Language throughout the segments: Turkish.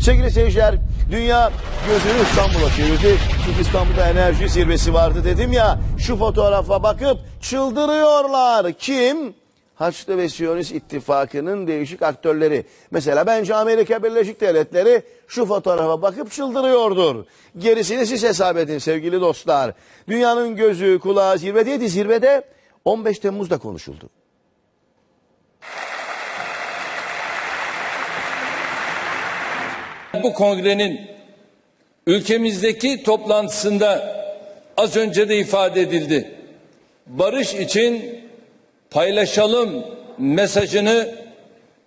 Sevgili seyirciler, dünya gözünü İstanbul'a çevirdi. Çünkü İstanbul'da enerji zirvesi vardı dedim ya. Şu fotoğrafa bakıp çıldırıyorlar. Kim? Haçlı ve Siyonist ittifakının değişik aktörleri. Mesela bence Amerika Birleşik Devletleri şu fotoğrafa bakıp çıldırıyordur. Gerisini siz hesap edin sevgili dostlar. Dünyanın gözü kulağı zirvedeydi. Zirvede 15 Temmuz'da konuşuldu. Bu kongrenin ülkemizdeki toplantısında az önce de ifade edildi. Barış için paylaşalım mesajını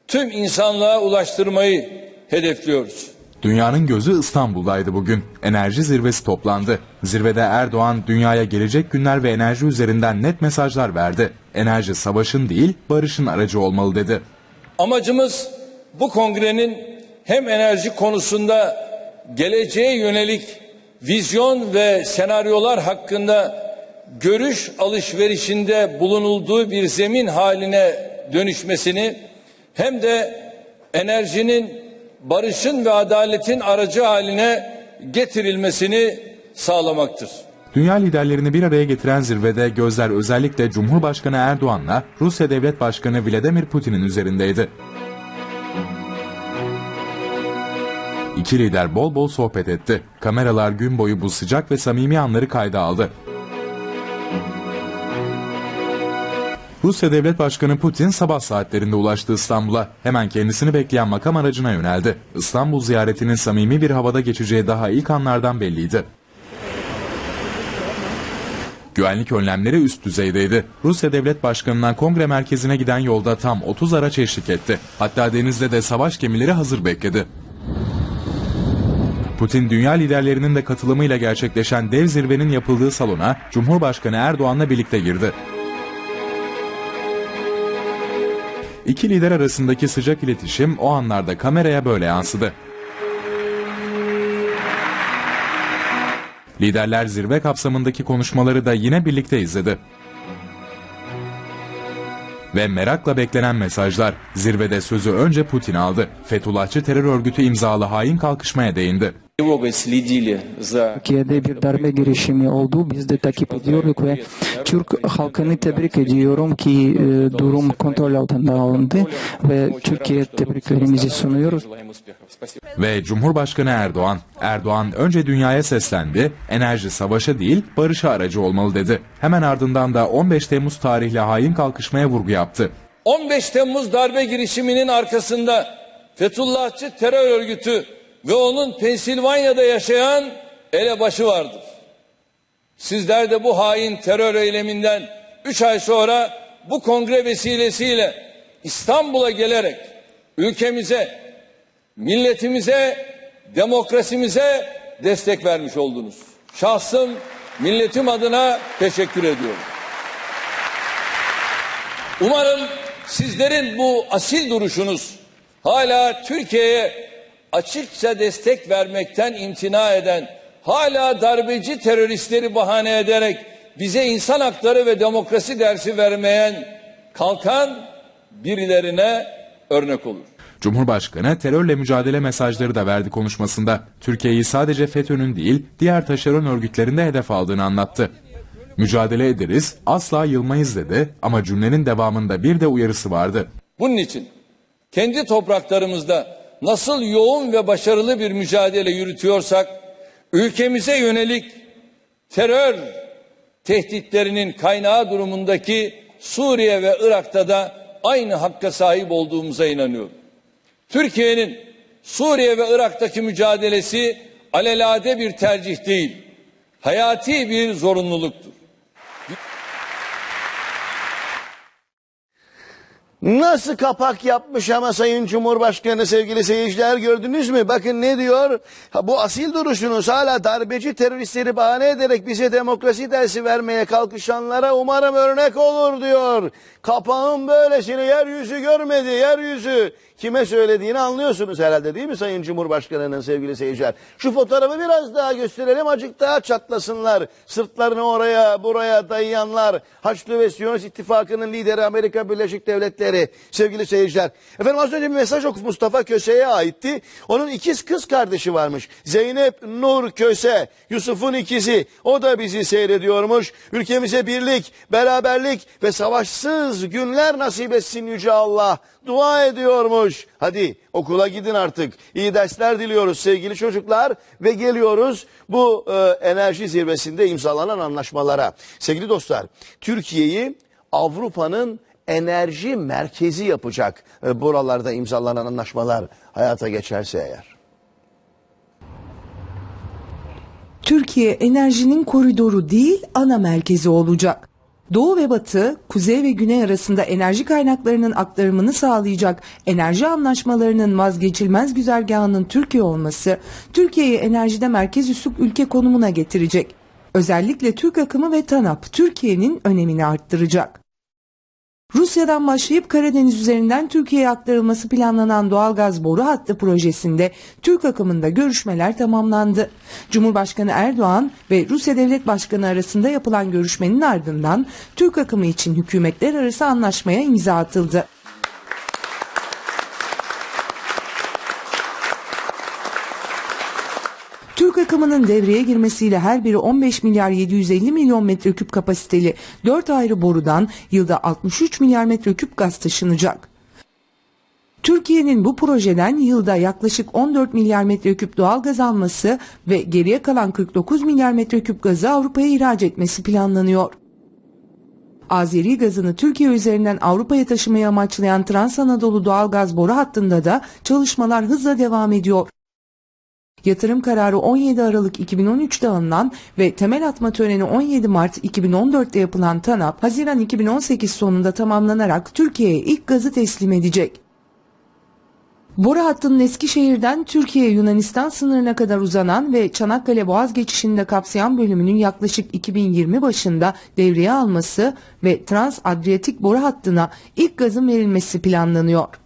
tüm insanlığa ulaştırmayı hedefliyoruz. Dünyanın gözü İstanbul'daydı bugün. Enerji zirvesi toplandı. Zirvede Erdoğan dünyaya gelecek günler ve enerji üzerinden net mesajlar verdi. Enerji savaşın değil, barışın aracı olmalı dedi. Amacımız bu kongrenin hem enerji konusunda geleceğe yönelik vizyon ve senaryolar hakkında görüş alışverişinde bulunulduğu bir zemin haline dönüşmesini hem de enerjinin barışın ve adaletin aracı haline getirilmesini sağlamaktır. Dünya liderlerini bir araya getiren zirvede gözler özellikle Cumhurbaşkanı Erdoğan'la Rusya Devlet Başkanı Vladimir Putin'in üzerindeydi. İki lider bol bol sohbet etti. Kameralar gün boyu bu sıcak ve samimi anları kayda aldı. Rusya Devlet Başkanı Putin sabah saatlerinde ulaştı İstanbul'a. Hemen kendisini bekleyen makam aracına yöneldi. İstanbul ziyaretinin samimi bir havada geçeceği daha ilk anlardan belliydi. Güvenlik önlemleri üst düzeydeydi. Rusya Devlet Başkanı'ndan kongre merkezine giden yolda tam 30 araç eşlik etti. Hatta denizde de savaş gemileri hazır bekledi. Putin dünya liderlerinin de katılımıyla gerçekleşen dev zirvenin yapıldığı salona Cumhurbaşkanı Erdoğan'la birlikte girdi. İki lider arasındaki sıcak iletişim o anlarda kameraya böyle yansıdı. Liderler zirve kapsamındaki konuşmaları da yine birlikte izledi ve merakla beklenen mesajlar zirvede sözü önce Putin aldı. Fethullahçı terör örgütü imzalı hain kalkışmaya değindi. Türkiye'de bir darbe girişimi oldu. Biz de takip ediyorduk ve Türk halkını tebrik ediyorum ki e, durum kontrol altında alındı ve Türkiye tebriklerimizi sunuyoruz. Ve Cumhurbaşkanı Erdoğan, Erdoğan önce dünyaya seslendi, enerji savaşa değil barışa aracı olmalı dedi. Hemen ardından da 15 Temmuz tarihli hain kalkışmaya vurgu yaptı. 15 Temmuz darbe girişiminin arkasında Fethullahçı terör örgütü ve onun Pensilvanya'da yaşayan elebaşı vardır. Sizler de bu hain terör eyleminden 3 ay sonra bu kongre vesilesiyle İstanbul'a gelerek ülkemize, milletimize, demokrasimize destek vermiş oldunuz. Şahsım milletim adına teşekkür ediyorum. Umarım sizlerin bu asil duruşunuz hala Türkiye'ye açıkça destek vermekten imtina eden, hala darbeci teröristleri bahane ederek bize insan hakları ve demokrasi dersi vermeyen kalkan birilerine örnek olur. Cumhurbaşkanı terörle mücadele mesajları da verdi konuşmasında. Türkiye'yi sadece FETÖ'nün değil, diğer taşeron örgütlerin de hedef aldığını anlattı. Mücadele ederiz, asla yılmayız dedi ama cümlenin devamında bir de uyarısı vardı. Bunun için kendi topraklarımızda nasıl yoğun ve başarılı bir mücadele yürütüyorsak ülkemize yönelik terör tehditlerinin kaynağı durumundaki Suriye ve Irak'ta da aynı hakka sahip olduğumuza inanıyorum. Türkiye'nin Suriye ve Irak'taki mücadelesi alelade bir tercih değil, hayati bir zorunluluktur. Nasıl kapak yapmış ama Sayın Cumhurbaşkanı sevgili seyirciler gördünüz mü? Bakın ne diyor? Ha, bu asil duruşunuz hala darbeci teröristleri bahane ederek bize demokrasi dersi vermeye kalkışanlara umarım örnek olur diyor. Kapağın böylesini yeryüzü görmedi yeryüzü. kime söylediğini anlıyorsunuz herhalde değil mi Sayın Cumhurbaşkanı'nın sevgili seyirciler? Şu fotoğrafı biraz daha gösterelim acık daha çatlasınlar. Sırtlarını oraya buraya dayayanlar. Haçlı ve Siyonist İttifakı'nın lideri Amerika Birleşik Devletleri sevgili seyirciler. Efendim az önce bir mesaj okumuş Mustafa Köse'ye aitti. Onun ikiz kız kardeşi varmış. Zeynep Nur Köse, Yusuf'un ikizi. O da bizi seyrediyormuş. Ülkemize birlik, beraberlik ve savaşsız günler nasip etsin Yüce Allah. Dua ediyormuş. Hadi okula gidin artık. İyi dersler diliyoruz sevgili çocuklar. Ve geliyoruz bu e, enerji zirvesinde imzalanan anlaşmalara. Sevgili dostlar, Türkiye'yi Avrupa'nın enerji merkezi yapacak e, buralarda imzalanan anlaşmalar hayata geçerse eğer. Türkiye enerjinin koridoru değil ana merkezi olacak. Doğu ve Batı, Kuzey ve Güney arasında enerji kaynaklarının aktarımını sağlayacak enerji anlaşmalarının vazgeçilmez güzergahının Türkiye olması, Türkiye'yi enerjide merkez üslup ülke konumuna getirecek. Özellikle Türk akımı ve TANAP Türkiye'nin önemini arttıracak. Rusya'dan başlayıp Karadeniz üzerinden Türkiye'ye aktarılması planlanan doğalgaz boru hattı projesinde Türk akımında görüşmeler tamamlandı. Cumhurbaşkanı Erdoğan ve Rusya Devlet Başkanı arasında yapılan görüşmenin ardından Türk akımı için hükümetler arası anlaşmaya imza atıldı. Türk akımının devreye girmesiyle her biri 15 milyar 750 milyon metreküp kapasiteli 4 ayrı borudan yılda 63 milyar metreküp gaz taşınacak. Türkiye'nin bu projeden yılda yaklaşık 14 milyar metreküp doğal gaz alması ve geriye kalan 49 milyar metreküp gazı Avrupa'ya ihraç etmesi planlanıyor. Azeri gazını Türkiye üzerinden Avrupa'ya taşımayı amaçlayan Trans Anadolu doğalgaz boru hattında da çalışmalar hızla devam ediyor. Yatırım kararı 17 Aralık 2013'te alınan ve temel atma töreni 17 Mart 2014'te yapılan TANAP, Haziran 2018 sonunda tamamlanarak Türkiye'ye ilk gazı teslim edecek. Boru hattının Eskişehir'den Türkiye-Yunanistan sınırına kadar uzanan ve Çanakkale Boğaz geçişini de kapsayan bölümünün yaklaşık 2020 başında devreye alması ve Trans-Adriyatik boru hattına ilk gazın verilmesi planlanıyor.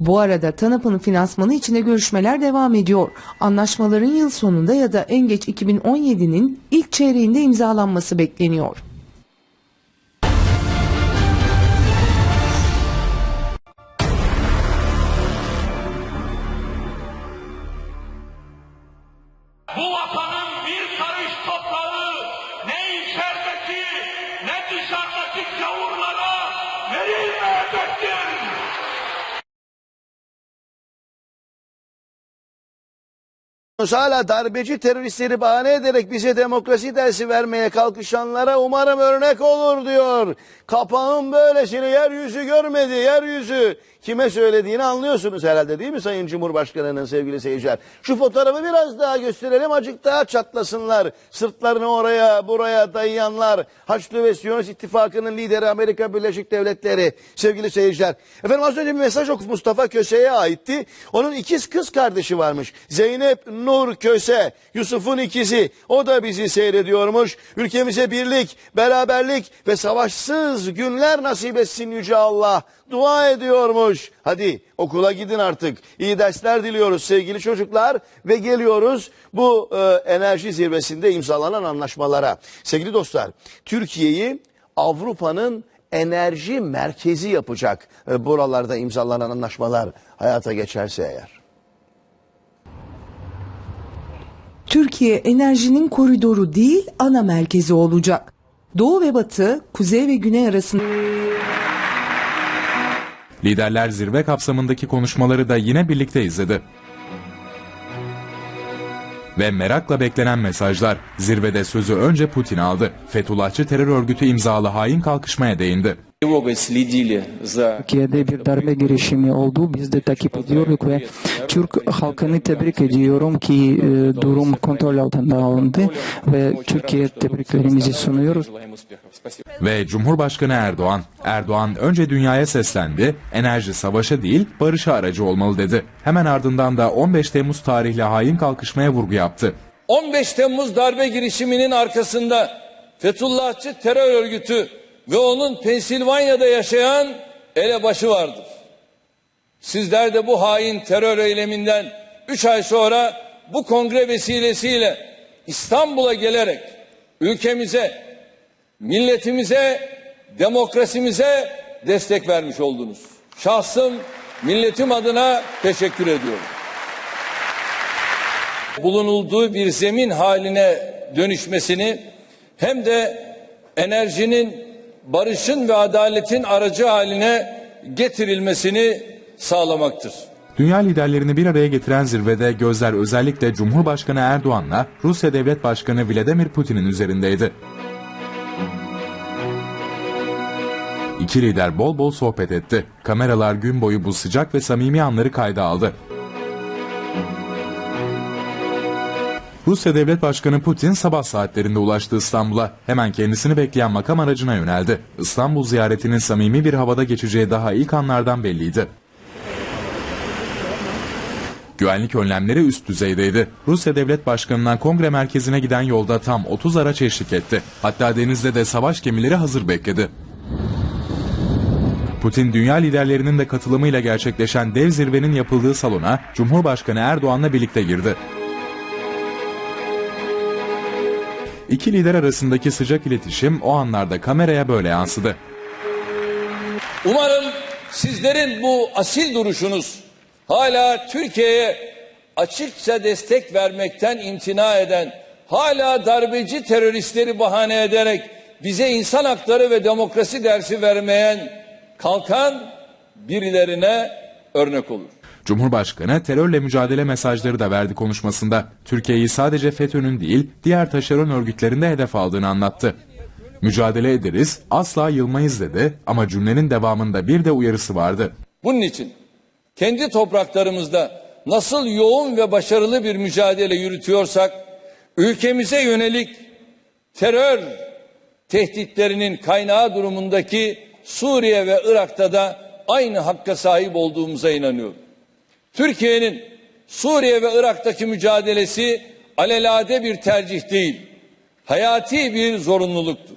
Bu arada TANAP'ın finansmanı içinde görüşmeler devam ediyor. Anlaşmaların yıl sonunda ya da en geç 2017'nin ilk çeyreğinde imzalanması bekleniyor. Bu vatanın bir karış toprağı ne içerideki ne dışarıdaki gavurlara verilmeyecektir. Hala darbeci teröristleri bahane ederek bize demokrasi dersi vermeye kalkışanlara umarım örnek olur diyor. Kapağın böylesini yeryüzü görmedi, yeryüzü. Kime söylediğini anlıyorsunuz herhalde değil mi Sayın Cumhurbaşkanı'nın sevgili seyirciler? Şu fotoğrafı biraz daha gösterelim acık daha çatlasınlar. Sırtlarını oraya buraya dayayanlar. Haçlı ve Siyonist İttifakı'nın lideri Amerika Birleşik Devletleri sevgili seyirciler. Efendim az önce bir mesaj okumuş Mustafa Köse'ye aitti. Onun ikiz kız kardeşi varmış. Zeynep Köse, Yusuf'un ikizi. O da bizi seyrediyormuş. Ülkemize birlik, beraberlik ve savaşsız günler nasip etsin Yüce Allah. Dua ediyormuş. Hadi okula gidin artık. İyi dersler diliyoruz sevgili çocuklar. Ve geliyoruz bu e, enerji zirvesinde imzalanan anlaşmalara. Sevgili dostlar, Türkiye'yi Avrupa'nın enerji merkezi yapacak e, buralarda imzalanan anlaşmalar hayata geçerse eğer. Türkiye enerjinin koridoru değil ana merkezi olacak. Doğu ve Batı, Kuzey ve Güney arasında Liderler zirve kapsamındaki konuşmaları da yine birlikte izledi. Ve merakla beklenen mesajlar zirvede sözü önce Putin aldı. Fethullahçı terör örgütü imzalı hain kalkışmaya değindi. Türkiye'de bir darbe girişimi oldu. Biz de takip ediyoruz ve Türk halkını tebrik ediyorum ki e, durum kontrol altında alındı ve Türkiye tebriklerimizi sunuyoruz. Ve Cumhurbaşkanı Erdoğan, Erdoğan önce dünyaya seslendi, enerji savaşa değil barışa aracı olmalı dedi. Hemen ardından da 15 Temmuz tarihli hain kalkışmaya vurgu yaptı. 15 Temmuz darbe girişiminin arkasında Fethullahçı terör örgütü ve onun Pensilvanya'da yaşayan elebaşı vardır. Sizler de bu hain terör eyleminden 3 ay sonra bu kongre vesilesiyle İstanbul'a gelerek ülkemize, milletimize, demokrasimize destek vermiş oldunuz. Şahsım milletim adına teşekkür ediyorum. Bulunulduğu bir zemin haline dönüşmesini hem de enerjinin barışın ve adaletin aracı haline getirilmesini sağlamaktır. Dünya liderlerini bir araya getiren zirvede gözler özellikle Cumhurbaşkanı Erdoğan'la Rusya Devlet Başkanı Vladimir Putin'in üzerindeydi. İki lider bol bol sohbet etti. Kameralar gün boyu bu sıcak ve samimi anları kayda aldı. Rusya Devlet Başkanı Putin sabah saatlerinde ulaştı İstanbul'a. Hemen kendisini bekleyen makam aracına yöneldi. İstanbul ziyaretinin samimi bir havada geçeceği daha ilk anlardan belliydi. Güvenlik önlemleri üst düzeydeydi. Rusya Devlet Başkanı'ndan kongre merkezine giden yolda tam 30 araç eşlik etti. Hatta denizde de savaş gemileri hazır bekledi. Putin dünya liderlerinin de katılımıyla gerçekleşen dev zirvenin yapıldığı salona Cumhurbaşkanı Erdoğan'la birlikte girdi. İki lider arasındaki sıcak iletişim o anlarda kameraya böyle yansıdı. Umarım sizlerin bu asil duruşunuz hala Türkiye'ye açıkça destek vermekten imtina eden, hala darbeci teröristleri bahane ederek bize insan hakları ve demokrasi dersi vermeyen kalkan birilerine örnek olur. Cumhurbaşkanı terörle mücadele mesajları da verdi konuşmasında. Türkiye'yi sadece FETÖ'nün değil, diğer taşeron örgütlerinde hedef aldığını anlattı. Mücadele ederiz, asla yılmayız dedi ama cümlenin devamında bir de uyarısı vardı. Bunun için kendi topraklarımızda nasıl yoğun ve başarılı bir mücadele yürütüyorsak ülkemize yönelik terör tehditlerinin kaynağı durumundaki Suriye ve Irak'ta da aynı hakka sahip olduğumuza inanıyorum. Türkiye'nin Suriye ve Irak'taki mücadelesi alelade bir tercih değil, hayati bir zorunluluktur.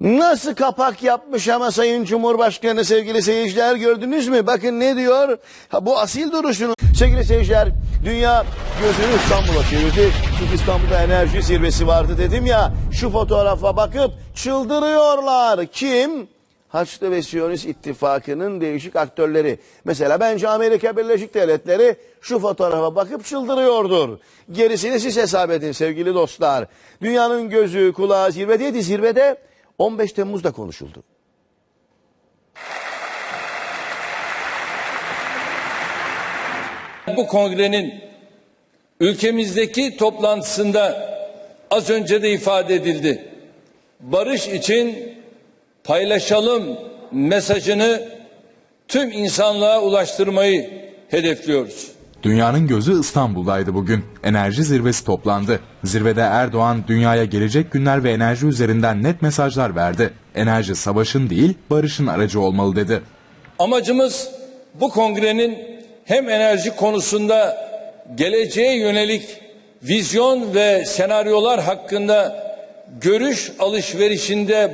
Nasıl kapak yapmış ama Sayın Cumhurbaşkanı sevgili seyirciler gördünüz mü? Bakın ne diyor? Ha, bu asil duruşunu. Sevgili seyirciler dünya gözünü İstanbul'a çevirdi. Çünkü İstanbul'da enerji zirvesi vardı dedim ya. Şu fotoğrafa bakıp çıldırıyorlar. Kim? Haçlı ve Siyonist ittifakının değişik aktörleri. Mesela bence Amerika Birleşik Devletleri şu fotoğrafa bakıp çıldırıyordur. Gerisini siz hesap edin sevgili dostlar. Dünyanın gözü kulağı zirvedeydi. Zirvede 15 Temmuz'da konuşuldu. Bu kongrenin ülkemizdeki toplantısında az önce de ifade edildi. Barış için paylaşalım mesajını tüm insanlığa ulaştırmayı hedefliyoruz. Dünyanın gözü İstanbul'daydı bugün. Enerji zirvesi toplandı. Zirvede Erdoğan dünyaya gelecek günler ve enerji üzerinden net mesajlar verdi. Enerji savaşın değil, barışın aracı olmalı dedi. Amacımız bu kongrenin hem enerji konusunda geleceğe yönelik vizyon ve senaryolar hakkında görüş alışverişinde